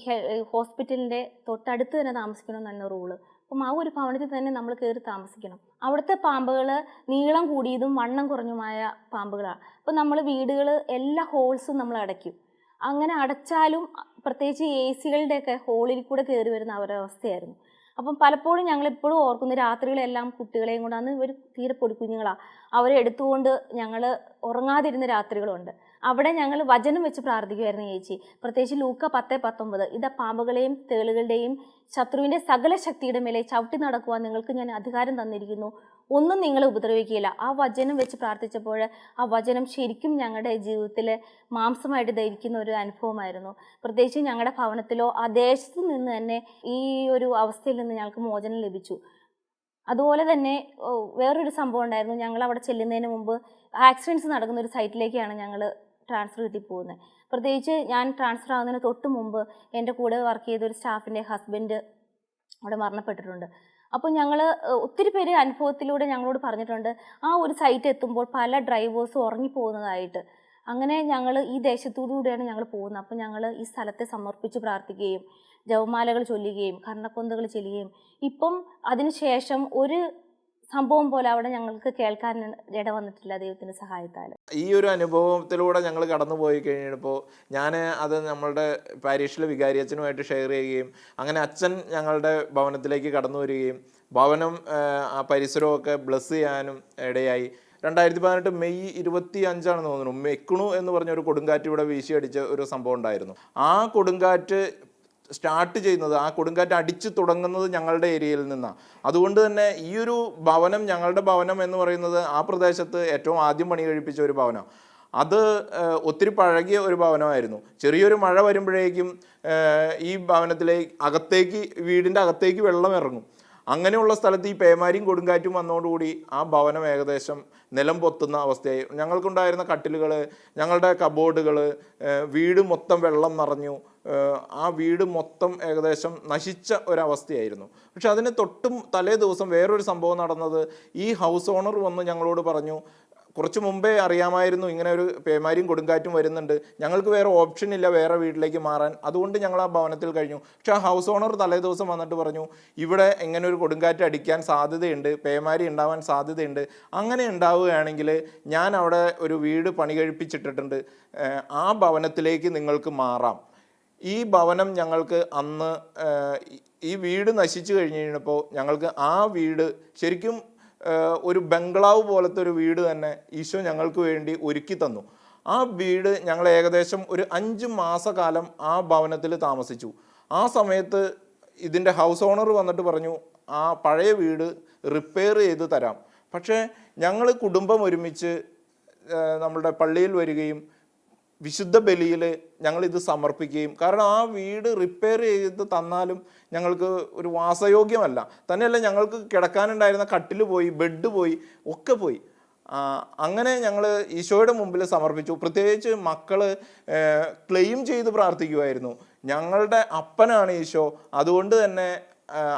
ഹോസ്പിറ്റലിന്റെ തൊട്ടടുത്ത് തന്നെ താമസിക്കണം എന്നാണ് റൂൾ അപ്പം ആ ഒരു ഭവനത്തിൽ തന്നെ നമ്മൾ കയറി താമസിക്കണം. അവിടുത്തെ പാമ്പുകൾ നീളം കൂടിയതും വണ്ണം കുറഞ്ഞുമായ പാമ്പുകളാണ് അപ്പം നമ്മൾ വീടുകൾ എല്ലാ ഹോൾസും നമ്മൾ അടയ്ക്കും. അങ്ങനെ അടച്ചാലും പ്രത്യേകിച്ച് എ സികളുടെയൊക്കെ ഹോളിൽ കൂടെ കയറി വരുന്ന അവരവസ്ഥയായിരുന്നു. അപ്പം പലപ്പോഴും ഞങ്ങൾ ഇപ്പോഴും ഓർക്കുന്ന രാത്രികളെല്ലാം കുട്ടികളെയും കൊണ്ട് അന്ന് ഇവർ തീരെ പൊടിക്കുഞ്ഞുങ്ങളാണ് അവരെ എടുത്തുകൊണ്ട് ഞങ്ങൾ ഉറങ്ങാതിരുന്ന രാത്രികളുണ്ട്. അവിടെ ഞങ്ങൾ വചനം വെച്ച് പ്രാർത്ഥിക്കുമായിരുന്നു ചേച്ചി. പ്രത്യേകിച്ച് ലൂക്ക പത്ത് പത്തൊമ്പത്. ഇത് പാമ്പുകളെയും തേളുകളുടെയും ശത്രുവിന്റെ സകല ശക്തിയുടെ മേലെ ചവിട്ടി നടക്കുവാൻ നിങ്ങൾക്ക് ഞാൻ അധികാരം തന്നിരിക്കുന്നു. ഒന്നും നിങ്ങളെ ഉപദ്രവിക്കുകയില്ല. ആ വചനം വെച്ച് പ്രാർത്ഥിച്ചപ്പോൾ ആ വചനം ശരിക്കും ഞങ്ങളുടെ ജീവിതത്തിൽ മാംസമായിട്ട് ധരിക്കുന്ന ഒരു അനുഭവമായിരുന്നു. പ്രത്യേകിച്ച് ഞങ്ങളുടെ ഭവനത്തിലോ ആ ദേശത്ത് നിന്ന് തന്നെ ഈ ഒരു അവസ്ഥയിൽ നിന്ന് ഞങ്ങൾക്ക് മോചനം ലഭിച്ചു. അതുപോലെ തന്നെ വേറൊരു സംഭവം ഉണ്ടായിരുന്നു. ഞങ്ങൾ അവിടെ ചെല്ലുന്നതിന് മുമ്പ് ആക്സിഡന്റ്സ് നടക്കുന്ന ഒരു സൈറ്റിലേക്കാണ് ഞങ്ങൾ ട്രാൻസ്ഫർ കിട്ടി പോകുന്നത് പ്രത്യേകിച്ച് ഞാൻ ട്രാൻസ്ഫർ ആകുന്നതിന് തൊട്ട് മുമ്പ് എന്റെ കൂടെ വർക്ക് ചെയ്ത ഒരു സ്റ്റാഫിന്റെ ഹസ്ബൻഡ് അവിടെ മരണപ്പെട്ടിട്ടുണ്ട്. അപ്പോൾ ഞങ്ങൾ ഒത്തിരി പേര് അനുഭവത്തിലൂടെ ഞങ്ങളോട് പറഞ്ഞിട്ടുണ്ട് ആ ഒരു സൈറ്റ് എത്തുമ്പോൾ പല ഡ്രൈവേഴ്സും ഉറങ്ങിപ്പോകുന്നതായിട്ട് അങ്ങനെ ഞങ്ങൾ ഈ ദേശത്തൂടെയാണ് ഞങ്ങൾ പോകുന്നത്. അപ്പോൾ ഞങ്ങൾ ഈ സ്ഥലത്തെ സമർപ്പിച്ച് പ്രാർത്ഥിക്കുകയും ജവമാലകൾ ചൊല്ലുകയും കർണക്കൊന്തകൾ ചൊല്ലുകയും. ഇപ്പം അതിനുശേഷം ഒരു സംഭവം പോലെ അവിടെ ഞങ്ങൾക്ക് കേൾക്കാൻ ഇട വന്നിട്ടില്ല ദൈവത്തിന്റെ സഹായത്താൽ. ഈ ഒരു അനുഭവത്തിലൂടെ ഞങ്ങൾ കടന്നു പോയി കഴിഞ്ഞപ്പോൾ ഞാൻ അത് നമ്മളുടെ പാരീഷിലെ വികാരി അച്ഛനുമായിട്ട് ഷെയർ ചെയ്യുകയും അങ്ങനെ അച്ഛൻ ഞങ്ങളുടെ ഭവനത്തിലേക്ക് കടന്നു വരികയും ഭവനം ആ പരിസരമൊക്കെ ബ്ലസ് ചെയ്യാനും ഇടയായി. രണ്ടായിരത്തി പതിനെട്ട് മെയ് ഇരുപത്തി അഞ്ചാണെന്ന് തോന്നുന്നു. മെക്കുണു എന്ന് പറഞ്ഞ ഒരു കൊടുങ്കാറ്റ് ഇവിടെ വീശിയടിച്ച ഒരു സംഭവം ഉണ്ടായിരുന്നു. ആ കൊടുങ്കാറ്റ് സ്റ്റാർട്ട് ചെയ്യുന്നത് ആ കൊടുങ്കാറ്റ് അടിച്ചു തുടങ്ങുന്നത് ഞങ്ങളുടെ ഏരിയയിൽ നിന്നാണ് അതുകൊണ്ട് തന്നെ ഈ ഒരു ഭവനം ഞങ്ങളുടെ ഭവനം എന്ന് പറയുന്നത് ആ പ്രദേശത്ത് ഏറ്റവും ആദ്യം പണി കഴിപ്പിച്ച ഒരു ഭവനം. അത് ഒത്തിരി പഴകിയ ഒരു ഭവനമായിരുന്നു. ചെറിയൊരു മഴ വരുമ്പോഴേക്കും ഈ ഭവനത്തിലേക്ക് അകത്തേക്ക് വീടിന്റെ അകത്തേക്ക് വെള്ളം ഇറങ്ങും. അങ്ങനെയുള്ള സ്ഥലത്ത് ഈ പേമാരിയും കൊടുങ്കാറ്റും വന്നതോടുകൂടി ആ ഭവനം ഏകദേശം നിലം പൊത്തുന്ന അവസ്ഥയായി. ഞങ്ങൾക്കുണ്ടായിരുന്ന കട്ടിലുകൾ ഞങ്ങളുടെ കബോർഡുകൾ വീട് മൊത്തം വെള്ളം നിറഞ്ഞു. ആ വീട് മൊത്തം ഏകദേശം നശിച്ച ഒരവസ്ഥയായിരുന്നു. പക്ഷെ അതിന് തൊട്ടും തലേ ദിവസം വേറൊരു സംഭവം നടന്നത്. ഈ ഹൗസ് ഓണർ വന്ന് ഞങ്ങളോട് പറഞ്ഞു കുറച്ച് മുമ്പേ അറിയാമായിരുന്നു ഇങ്ങനെ ഒരു പേമാരിയും കൊടുങ്കാറ്റും വരുന്നുണ്ട്. ഞങ്ങൾക്ക് വേറെ ഓപ്ഷൻ ഇല്ല വേറെ വീട്ടിലേക്ക് മാറാൻ. അതുകൊണ്ട് ഞങ്ങൾ ആ ഭവനത്തിൽ കഴിഞ്ഞു. പക്ഷെ ആ ഹൗസ് ഓണർ തലേ ദിവസം വന്നിട്ട് പറഞ്ഞു ഇവിടെ ഇങ്ങനെ ഒരു കൊടുങ്കാറ്റ് അടിക്കാൻ സാധ്യതയുണ്ട് പേമാരി ഉണ്ടാവാൻ സാധ്യതയുണ്ട്. അങ്ങനെ ഉണ്ടാവുകയാണെങ്കിൽ ഞാൻ അവിടെ ഒരു വീട് പണി കഴിപ്പിച്ചിട്ടിട്ടുണ്ട് ആ ഭവനത്തിലേക്ക് നിങ്ങൾക്ക് മാറാം. ഈ ഭവനം ഞങ്ങൾക്ക് അന്ന് ഈ- വീട് നശിച്ചു കഴിഞ്ഞ് കഴിഞ്ഞപ്പോൾ ഞങ്ങൾക്ക് ആ വീട് ശരിക്കും ഒരു ബംഗ്ലാവ് പോലത്തെ ഒരു വീട് തന്നെ ഈശോ ഞങ്ങൾക്ക് വേണ്ടി ഒരുക്കി തന്നു. ആ വീട് ഞങ്ങൾ ഏകദേശം ഒരു അഞ്ച് മാസക്കാലം ആ ഭവനത്തിൽ താമസിച്ചു. ആ സമയത്ത് ഇതിന്റെ ഹൗസ് ഓണർ വന്നിട്ട് പറഞ്ഞു ആ പഴയ വീട് റിപ്പയർ ചെയ്ത് തരാം. പക്ഷേ ഞങ്ങൾ കുടുംബം ഒരുമിച്ച് നമ്മുടെ പള്ളിയിൽ വരികയും വിശുദ്ധ ബലിയിൽ ഞങ്ങളിത് സമർപ്പിക്കുകയും കാരണം ആ വീട് റിപ്പയർ ചെയ്ത് തന്നാലും ഞങ്ങൾക്ക് ഒരു വാസയോഗ്യമല്ല. തന്നെയല്ല ഞങ്ങൾക്ക് കിടക്കാനുണ്ടായിരുന്ന കട്ടിൽ പോയി ബെഡ് പോയി ഒക്കെ പോയി. അങ്ങനെ ഞങ്ങൾ ഈശോയുടെ മുമ്പിൽ സമർപ്പിച്ചു. പ്രത്യേകിച്ച് മക്കൾ ക്ലെയിം ചെയ്ത് പ്രാർത്ഥിക്കുമായിരുന്നു ഞങ്ങളുടെ അപ്പനാണ് ഈശോ. അതുകൊണ്ട് തന്നെ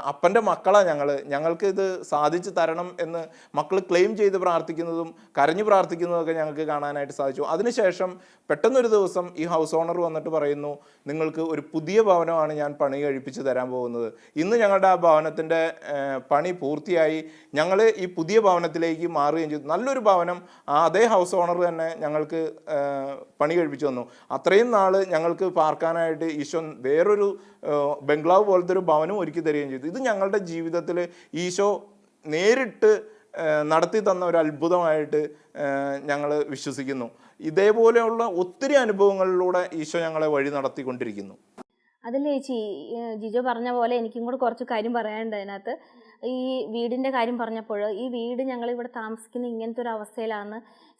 അപ്പന്റെ മക്കളാണ് ഞങ്ങൾ ഞങ്ങൾക്ക് ഇത് സാധിച്ചു തരണം എന്ന് മക്കൾ ക്ലെയിം ചെയ്ത് പ്രാർത്ഥിക്കുന്നതും കരഞ്ഞു പ്രാർത്ഥിക്കുന്നതൊക്കെ ഞങ്ങൾക്ക് കാണാനായിട്ട് സാധിച്ചു. അതിനുശേഷം പെട്ടെന്നൊരു ദിവസം ഈ ഹൗസ് ഓണർ വന്നിട്ട് പറയുന്നു നിങ്ങൾക്ക് ഒരു പുതിയ ഭവനമാണ് ഞാൻ പണി കഴിപ്പിച്ച് തരാൻ പോകുന്നത്. ഇന്ന് ഞങ്ങളുടെ ആ ഭവനത്തിന്റെ പണി പൂർത്തിയായി. ഞങ്ങൾ ഈ പുതിയ ഭവനത്തിലേക്ക് മാറുകയും ചെയ്തു. നല്ലൊരു ഭവനം അതേ ഹൗസ് ഓണർ തന്നെ ഞങ്ങൾക്ക് പണി കഴിപ്പിച്ചു തന്നു. അത്രയും നാൾ ഞങ്ങൾക്ക് പാർക്കാനായിട്ട് ഈശോ വേറൊരു ബംഗ്ലാവ് പോലത്തെ ഒരു ഭവനം ഒരുക്കി തരികയും ചെയ്തു. ഇത് ഞങ്ങളുടെ ജീവിതത്തിൽ ഈശോ നേരിട്ട് നടത്തി തന്ന ഒരു അത്ഭുതമായിട്ട് ഞങ്ങൾ വിശ്വസിക്കുന്നു. ഇതേപോലെയുള്ള ഒത്തിരി അനുഭവങ്ങളിലൂടെ ഈശോ ഞങ്ങളെ വഴി നടത്തിക്കൊണ്ടിരിക്കുന്നു. അതിൽ ചേച്ചി ജിജോ പറഞ്ഞ പോലെ എനിക്കും കൂടെ കുറച്ച് കാര്യം പറയാനുണ്ട് അതിനകത്ത്. ഈ വീടിന്റെ കാര്യം പറഞ്ഞപ്പോൾ ഈ വീട് ഞങ്ങൾ ഇവിടെ താമസിക്കുന്ന ഇങ്ങനത്തെ ഒരു അവസ്ഥയിലാണ്.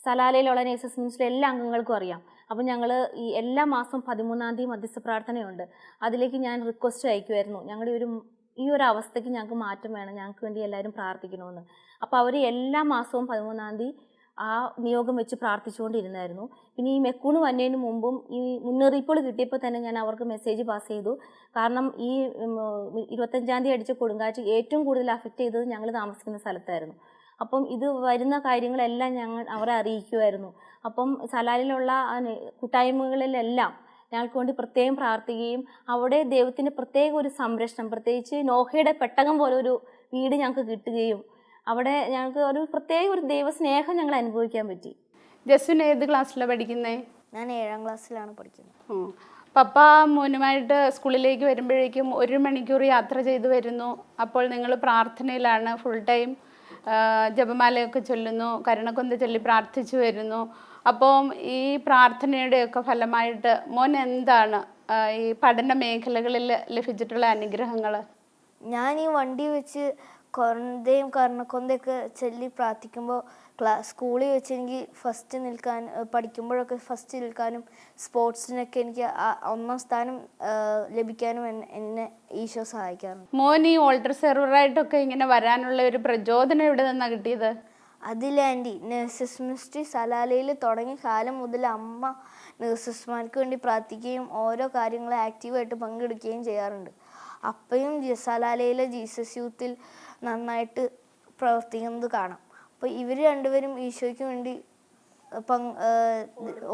സലാലയിലുള്ള നേഴ്സസ് മിനിസ്റ്റിലെ എല്ലാ അംഗങ്ങൾക്കും അറിയാം. അപ്പം ഞങ്ങൾ ഈ എല്ലാ മാസവും പതിമൂന്നാം തീയതി മധ്യസ്ഥ പ്രാർത്ഥനയുണ്ട്. അതിലേക്ക് ഞാൻ റിക്വസ്റ്റ് അയക്കുമായിരുന്നു ഞങ്ങളുടെ ഒരു ഈ ഒരു അവസ്ഥയ്ക്ക് ഞങ്ങൾക്ക് മാറ്റം വേണം. ഞങ്ങൾക്ക് വേണ്ടി എല്ലാവരും പ്രാർത്ഥിക്കണമെന്ന്. അപ്പോൾ അവർ എല്ലാ മാസവും പതിമൂന്നാം തീയതി ആ നിയോഗം വെച്ച് പ്രാർത്ഥിച്ചുകൊണ്ടിരുന്നായിരുന്നു. പിന്നെ ഈ മെക്കൂണ് വന്നതിന് മുമ്പും ഈ മുന്നറിയിപ്പുകൾ കിട്ടിയപ്പോൾ തന്നെ ഞാൻ അവർക്ക് മെസ്സേജ് പാസ് ചെയ്തു. കാരണം ഈ ഇരുപത്തഞ്ചാം തീയതി അടിച്ച കൊടുങ്കാറ്റ് ഏറ്റവും കൂടുതൽ അഫക്റ്റ് ചെയ്തത് ഞങ്ങൾ താമസിക്കുന്ന സ്ഥലത്തായിരുന്നു. അപ്പം ഇത് വരുന്ന കാര്യങ്ങളെല്ലാം ഞങ്ങൾ അവരെ അറിയിക്കുമായിരുന്നു അപ്പം സലാലിലുള്ള കൂട്ടായ്മകളിലെല്ലാം ഞങ്ങൾക്ക് വേണ്ടി പ്രത്യേകം പ്രാർത്ഥിക്കുകയും അവിടെ ദൈവത്തിന്റെ പ്രത്യേക ഒരു സംരക്ഷണം പ്രത്യേകിച്ച് നോഹയുടെ പെട്ടകം പോലെ ഒരു വീട് ഞങ്ങൾക്ക് കിട്ടുകയും അവിടെ ഞങ്ങൾക്ക് ഒരു പ്രത്യേക ഒരു ദൈവസ്നേഹം ഞങ്ങൾ അനുഭവിക്കാൻ പറ്റി. ജസ്വിൻ ഏത് ക്ലാസ്സിലാണ് പഠിക്കുന്നത് ഞാൻ ഏഴാം ക്ലാസ്സിലാണ് പഠിക്കുന്നത്. പപ്പ മോനുമായിട്ട് സ്കൂളിലേക്ക് വരുമ്പോഴേക്കും ഒരു മണിക്കൂർ യാത്ര ചെയ്തു വരുന്നു. അപ്പോൾ നിങ്ങൾ പ്രാർത്ഥനയിലാണ് ഫുൾ ടൈം ജപമാലയൊക്കെ ചൊല്ലുന്നു കരുണക്കൊന്ത ചൊല്ലി പ്രാർത്ഥിച്ചു വരുന്നു. അപ്പം ഈ പ്രാർത്ഥനയുടെയൊക്കെ ഫലമായിട്ട് മോൻ എന്താണ് ഈ പഠന മേഖലകളിൽ ലഭിച്ചിട്ടുള്ള അനുഗ്രഹങ്ങൾ? ഞാൻ ഈ വണ്ടി വെച്ച് കൊന്തയും കർണക്കൊന്തയൊക്കെ ചൊല്ലി പ്രാർത്ഥിക്കുമ്പോൾ ക്ലാ സ്കൂളിൽ വെച്ച് എനിക്ക് ഫസ്റ്റ് നിൽക്കാൻ പഠിക്കുമ്പോഴൊക്കെ ഫസ്റ്റ് നിൽക്കാനും സ്പോർട്സിനൊക്കെ എനിക്ക് ഒന്നാം സ്ഥാനം ലഭിക്കാനും എന്നെ എന്നെ ഈശോ സഹായിക്കാറുണ്ട്. മോൻ ഈ ഓൾട്ടർ സെർവറായിട്ടൊക്കെ ഇങ്ങനെ വരാനുള്ള ഒരു പ്രചോദനം എവിടെ നിന്നാണ് കിട്ടിയത്? അതിൽ നേഴ്സസ് മിനിസ്ട്രി സലാലയിൽ തുടങ്ങിയ കാലം മുതൽ അമ്മ നഴ്സസ്മാർക്ക് വേണ്ടി പ്രാർത്ഥിക്കുകയും ഓരോ കാര്യങ്ങളും ആക്റ്റീവായിട്ട് പങ്കെടുക്കുകയും ചെയ്യാറുണ്ട്. അപ്പയും സലാലയിലെ ജീസസ് യൂത്തിൽ നന്നായിട്ട് പ്രവർത്തിക്കുന്നത് കാണാം. അപ്പോൾ ഇവർ രണ്ടുപേരും ഈശോയ്ക്ക് വേണ്ടി പങ്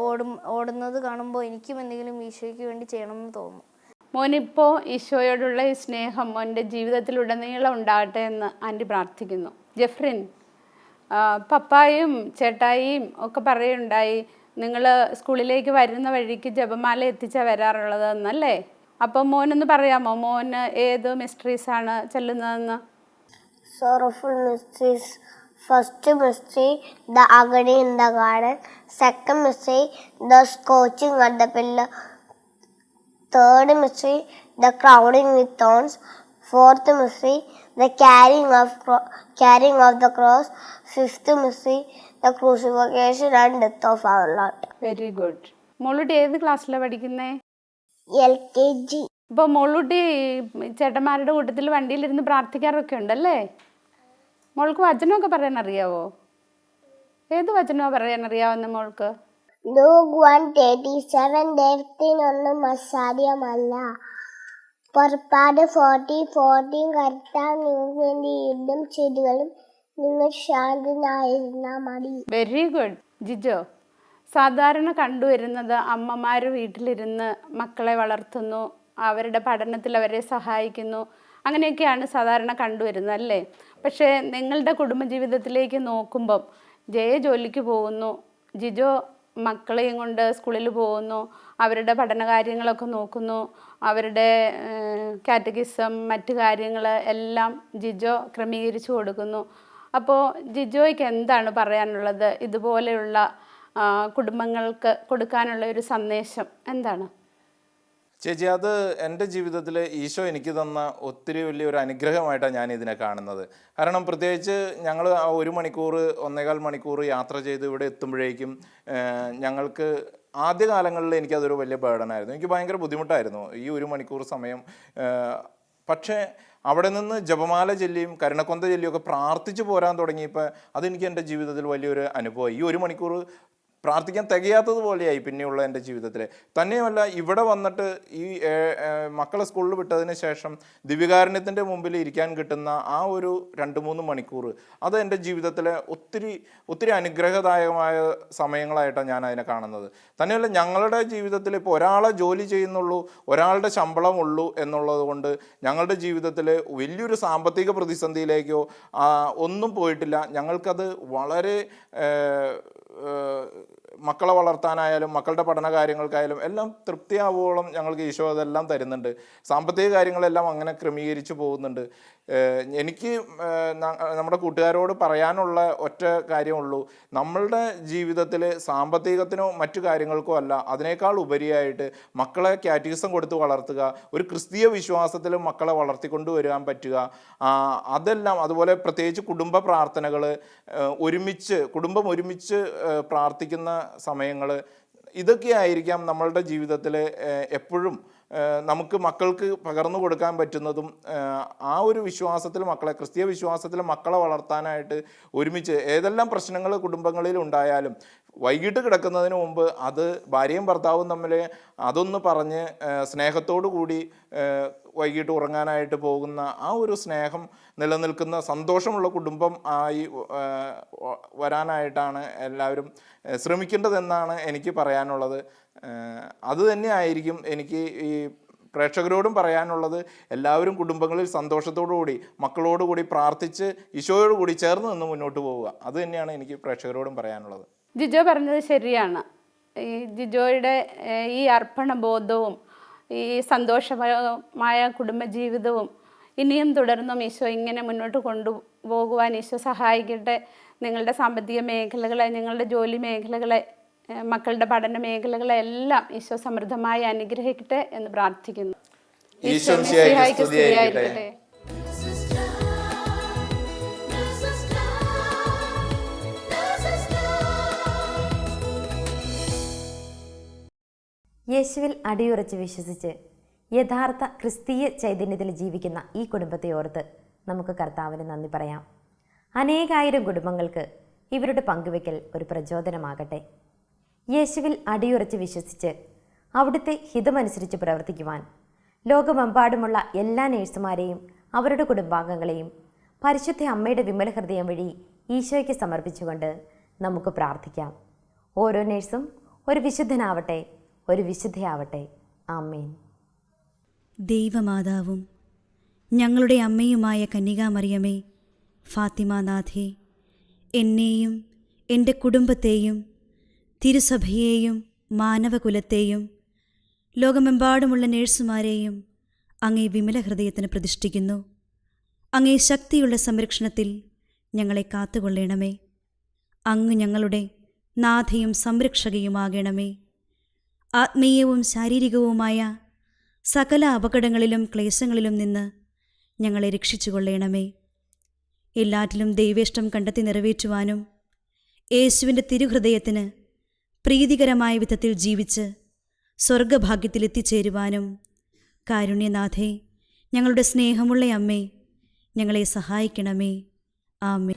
ഓടും ഓടുന്നത് കാണുമ്പോൾ എനിക്കും എന്തെങ്കിലും ഈശോയ്ക്ക് വേണ്ടി ചെയ്യണമെന്ന് തോന്നും മോനിപ്പോൾ ഈശോയോടുള്ള ഈ സ്നേഹം മോന്റെ ജീവിതത്തിലുടനീളം ഉണ്ടാകട്ടെ എന്ന് ആന്റി പ്രാർത്ഥിക്കുന്നു. ജെഫ്രിൻ. പപ്പായും ചേട്ടായിയും ഒക്കെ പറയുണ്ടായി നിങ്ങൾ സ്കൂളിലേക്ക് വരുന്ന വഴിക്ക് ജപമാല എത്തിച്ചാൽ വരാറുള്ളതെന്നല്ലേ അപ്പം മോനൊന്ന് പറയാമോ? മോന് ഏത് മിസ്റ്ററീസ് ആണ് ചെല്ലുന്നതെന്ന്? Mysteries first mystery the agony in the garden second mystery the scourging at the pillar third mystery the crowning with thorns fourth mystery the carrying of cross of the cross cross. Fifth the crucifixion and death of our our very good. മോളുട്ടി ഏത് ക്ലാസ്സിലാണ് പഠിക്കുന്നേ? G. ഇപ്പൊ മോളുടെ ചേട്ടന്മാരുടെ കൂട്ടത്തിൽ വണ്ടിയിലിരുന്ന് പ്രാർത്ഥിക്കാറൊക്കെ ഉണ്ടല്ലേ? മോൾക്ക് വചനമൊക്കെ പറയാൻ അറിയാവോ ഏത് വചനമാണ് പറയാൻ അറിയാവുന്ന മോൾക്ക്? ലൂക്ക് വൺ തേർട്ടി സെവൻ ദൈവത്തിനൊന്നും അസാധ്യമല്ല. പുറപ്പാട് ഫോർട്ടി ഫോർട്ടിയും കർത്താൻ നിങ്ങൾക്ക് വേണ്ടി യുദ്ധം ചെയ്തുകളും നിങ്ങൾ ശാന്തനായിരുന്നാൽ മതി. വെരി ഗുഡ് ജിജോ സാധാരണ കണ്ടുവരുന്നത് അമ്മമാർ വീട്ടിലിരുന്ന് മക്കളെ വളർത്തുന്നു അവരുടെ പഠനത്തിൽ അവരെ സഹായിക്കുന്നു അങ്ങനെയൊക്കെയാണ് സാധാരണ കണ്ടുവരുന്നത് അല്ലേ? പക്ഷേ നിങ്ങളുടെ കുടുംബജീവിതത്തിലേക്ക് നോക്കുമ്പം ജയ ജോലിക്ക് പോകുന്നു ജിജോ മക്കളെയും കൊണ്ട് സ്കൂളിൽ പോകുന്നു അവരുടെ പഠനകാര്യങ്ങളൊക്കെ നോക്കുന്നു അവരുടെ കാറ്റഗിസം മറ്റു കാര്യങ്ങൾ എല്ലാം ജിജോ ക്രമീകരിച്ചു കൊടുക്കുന്നു. അപ്പോൾ ജിജോയ്ക്ക് എന്താണ് പറയാനുള്ളത്? ഇതുപോലെയുള്ള കുടുംബങ്ങൾക്ക് കൊടുക്കാനുള്ള ഒരു സന്ദേശം എന്താണ്? ചേച്ചി അത് എന്റെ ജീവിതത്തിൽ ഈശോ എനിക്ക് തന്ന ഒത്തിരി വലിയൊരു അനുഗ്രഹമായിട്ടാണ് ഞാൻ ഇതിനെ കാണുന്നത്. കാരണം പ്രത്യേകിച്ച് ഞങ്ങൾ ആ ഒരു മണിക്കൂർ ഒന്നേകാൽ മണിക്കൂർ യാത്ര ചെയ്ത് ഇവിടെ എത്തുമ്പോഴേക്കും ഞങ്ങൾക്ക് ആദ്യകാലങ്ങളിൽ എനിക്കതൊരു വലിയ ബേർഡനായിരുന്നു. എനിക്ക് ഭയങ്കര ബുദ്ധിമുട്ടായിരുന്നു ഈ ഒരു മണിക്കൂർ സമയം. പക്ഷേ അവിടെ നിന്ന് ജപമാല ചൊല്ലിയും കരുണക്കൊന്ത ചൊല്ലിയും ഒക്കെ പ്രാർത്ഥിച്ചു പോരാൻ തുടങ്ങിയപ്പോൾ അതെനിക്ക് എന്റെ ജീവിതത്തിൽ വലിയൊരു അനുഭവം ഈ ഒരു മണിക്കൂർ പ്രാർത്ഥിക്കാൻ തികയാത്തത് പോലെയായി പിന്നെയുള്ള എന്റെ ജീവിതത്തിൽ തന്നെയുമല്ല ഇവിടെ വന്നിട്ട് ഈ മക്കളെ സ്കൂളിൽ വിട്ടതിന് ശേഷം ദിവ്യകാരുണ്യത്തിന്റെ മുമ്പിൽ ഇരിക്കാൻ കിട്ടുന്ന ആ ഒരു രണ്ട് മൂന്ന് മണിക്കൂർ അത് എന്റെ ജീവിതത്തിലെ ഒത്തിരി ഒത്തിരി അനുഗ്രഹദായകമായ സമയങ്ങളായിട്ടാണ് ഞാൻ അതിനെ കാണുന്നത്. തന്നെയല്ല ഞങ്ങളുടെ ജീവിതത്തിൽ ഇപ്പോൾ ഒരാളെ ജോലി ചെയ്യുന്നുള്ളൂ ഒരാളുടെ ശമ്പളം ഉള്ളൂ എന്നുള്ളത് കൊണ്ട് ഞങ്ങളുടെ ജീവിതത്തിൽ വലിയൊരു സാമ്പത്തിക പ്രതിസന്ധിയിലേക്കോ ഒന്നും പോയിട്ടില്ല. ഞങ്ങൾക്കത് വളരെ 呃 മക്കളെ വളർത്താനായാലും മക്കളുടെ പഠന കാര്യങ്ങൾക്കായാലും എല്ലാം തൃപ്തിയാവോളം ഞങ്ങൾക്ക് ഈശോ അതെല്ലാം തരുന്നുണ്ട്. സാമ്പത്തിക കാര്യങ്ങളെല്ലാം അങ്ങനെ ക്രമീകരിച്ചു പോകുന്നുണ്ട്. എനിക്ക് നമ്മുടെ കൂട്ടുകാരോട് പറയാനുള്ള ഒറ്റ കാര്യമുള്ളൂ. നമ്മളുടെ ജീവിതത്തിൽ സാമ്പത്തികത്തിനോ മറ്റു കാര്യങ്ങൾക്കോ അല്ല അതിനേക്കാൾ ഉപരിയായിട്ട് മക്കളെ കാറ്റിസം കൊടുത്ത് വളർത്തുക ഒരു ക്രിസ്തീയ വിശ്വാസത്തിൽ മക്കളെ വളർത്തിക്കൊണ്ട് വരാൻ പറ്റുക അതെല്ലാം അതുപോലെ പ്രത്യേകിച്ച് കുടുംബ പ്രാർത്ഥനകൾ ഒരുമിച്ച് കുടുംബം ഒരുമിച്ച് പ്രാർത്ഥിക്കുന്ന സമയങ്ങൾ ഇതൊക്കെ ആയിരിക്കാം നമ്മളുടെ ജീവിതത്തിൽ എപ്പോഴും നമുക്ക് മക്കൾക്ക് പകർന്നു കൊടുക്കാൻ പറ്റുന്നതും ആ ഒരു വിശ്വാസത്തിൽ മക്കളെ ക്രിസ്തീയ വിശ്വാസത്തിൽ മക്കളെ വളർത്താനായിട്ട് ഒരുമിച്ച് ഏതെല്ലാം പ്രശ്നങ്ങൾ കുടുംബങ്ങളിൽ ഉണ്ടായാലും വൈകിട്ട് കിടക്കുന്നതിന് മുമ്പ് അത് ഭാര്യയും ഭർത്താവും തമ്മിൽ അതൊന്ന് പറഞ്ഞ് സ്നേഹത്തോടു കൂടി വൈകിട്ട് ഉറങ്ങാനായിട്ട് പോകുന്ന ആ ഒരു സ്നേഹം നിലനിൽക്കുന്ന സന്തോഷമുള്ള കുടുംബം ആയി വരാനായിട്ടാണ് എല്ലാവരും ശ്രമിക്കേണ്ടതെന്നാണ് എനിക്ക് പറയാനുള്ളത്. അത് തന്നെയായിരിക്കും എനിക്ക് ഈ പ്രേക്ഷകരോടും പറയാനുള്ളത്. എല്ലാവരും കുടുംബങ്ങളിൽ സന്തോഷത്തോടുകൂടി മക്കളോടുകൂടി പ്രാർത്ഥിച്ച് ഈശോയോടുകൂടി ചേർന്ന് നിന്ന് മുന്നോട്ട് പോവുക. അത് തന്നെയാണ് എനിക്ക് പ്രേക്ഷകരോടും പറയാനുള്ളത്. ജിജോ പറഞ്ഞത് ശരിയാണ്. ഈ ജിജോയുടെ ഈ അർപ്പണ ബോധവും ഈ സന്തോഷമായ കുടുംബജീവിതവും ഇനിയും തുടർന്നും ഈശോ ഇങ്ങനെ മുന്നോട്ട് കൊണ്ടുപോകുവാൻ ഈശോ സഹായിക്കട്ടെ. നിങ്ങളുടെ സാമ്പത്തിക മേഖലകളെ നിങ്ങളുടെ ജോലി മേഖലകളെ മക്കളുടെ പഠന മേഖലകളെ എല്ലാം ഈശോ സമൃദ്ധമായി അനുഗ്രഹിക്കട്ടെ എന്ന് പ്രാർത്ഥിക്കുന്നു. ഈശോ സഹായിക്കട്ടെ സ്തുതിയായിരിക്കട്ടെ. യേശുവിൽ അടിയുറച്ച് വിശ്വസിച്ച് യഥാർത്ഥ ക്രിസ്തീയ ചൈതന്യത്തിൽ ജീവിക്കുന്ന ഈ കുടുംബത്തെ ഓർത്ത് നമുക്ക് കർത്താവിന് നന്ദി പറയാം. അനേകായിരം കുടുംബങ്ങൾക്ക് ഇവരുടെ പങ്കുവെക്കൽ ഒരു പ്രചോദനമാകട്ടെ. യേശുവിൽ അടിയുറച്ച് വിശ്വസിച്ച് അവിടുത്തെ ഹിതമനുസരിച്ച് പ്രവർത്തിക്കുവാൻ ലോകമെമ്പാടുമുള്ള എല്ലാ നേഴ്സുമാരെയും അവരുടെ കുടുംബാംഗങ്ങളെയും പരിശുദ്ധ അമ്മയുടെ വിമല ഹൃദയം വഴി ഈശോയ്ക്ക് സമർപ്പിച്ചുകൊണ്ട് നമുക്ക് പ്രാർത്ഥിക്കാം. ഓരോ നേഴ്സും ഒരു വിശുദ്ധനാവട്ടെ. ഒരു വിശുദ്ധയാവട്ടെ. ആമേൻ. ദൈവമാതാവും ഞങ്ങളുടെ അമ്മയുമായ കന്യകാമറിയമേ ഫാത്തിമാനാഥേ എന്നെയും എന്റെ കുടുംബത്തെയും തിരുസഭയെയും മാനവകുലത്തെയും ലോകമെമ്പാടുമുള്ള നേഴ്സുമാരെയും അങ്ങേ വിമല ഹൃദയത്തിന് പ്രതിഷ്ഠിക്കുന്നു. അങ്ങേ ശക്തിയുള്ള സംരക്ഷണത്തിൽ ഞങ്ങളെ കാത്തുകൊള്ളണമേ. അങ്ങ് ഞങ്ങളുടെ നാഥയും സംരക്ഷകയുമാകണമേ. ആത്മീയവും ശാരീരികവുമായ സകല അപകടങ്ങളിലും ക്ലേശങ്ങളിലും നിന്ന് ഞങ്ങളെ രക്ഷിച്ചുകൊള്ളണമേ. എല്ലാറ്റിലും ദൈവേഷ്ടം കണ്ടെത്തി നിറവേറ്റുവാനും യേശുവിന്റെ തിരുഹൃദയത്തിന് പ്രീതികരമായ വിധത്തിൽ ജീവിച്ച് സ്വർഗഭാഗ്യത്തിലെത്തിച്ചേരുവാനും കാരുണ്യനാഥേ ഞങ്ങളുടെ സ്നേഹമുള്ള അമ്മേ ഞങ്ങളെ സഹായിക്കണമേ. ആമേ